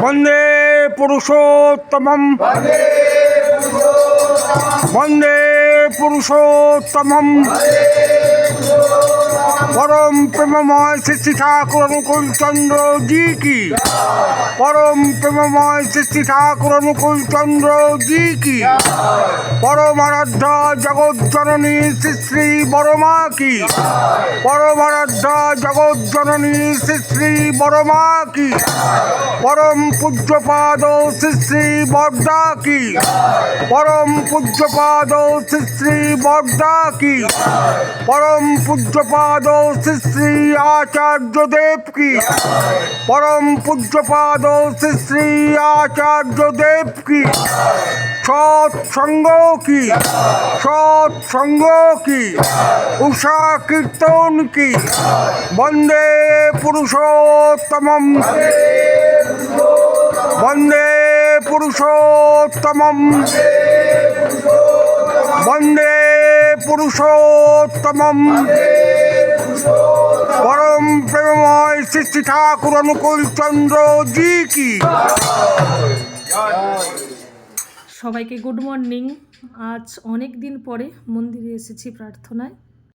বন্দে পুরুষোত্তমম। বন্দে পুরুষোত্তমম। পরম প্রেমময় শ্রী ঠাকুর অনুকূল চন্দ্র জি কি? পরম প্রেমময় শ্রী ঠাকুর অনুকূল চন্দ্র জি কি? পরম আরাধ্যা জগৎ জননী শ্রী শ্রী বড়মা কি? পরম আরাধ্যা জগৎ জননী শ্রী শ্রী বড়মা কি? পরম পূজ্যপাদ শ্রী শ্রী বর্দা কি? পরম পূজ্যপাদ শ্রী শ্রী বর্দা কি পরম পূজ্যপাদ শ্রী শ্রী আচার্য দেব কি পরম পূজ্যপাদ শ্রী শ্রী আচার্য দেব কি সৎসঙ্গ কি সৎসঙ্গ কি উষা কীর্তন কি বন্দে পুরুষোত্তমম। বন্দে পুরুষোত্তমম। বন্দে পুরুষোত্তম পরম প্রেমময় সৃষ্টি ঠাকুর অনুকূল চন্দ্র জি কি। সবাইকে গুড মর্নিং। আজ অনেক দিন পরে মন্দিরে এসেছি প্রার্থনায়।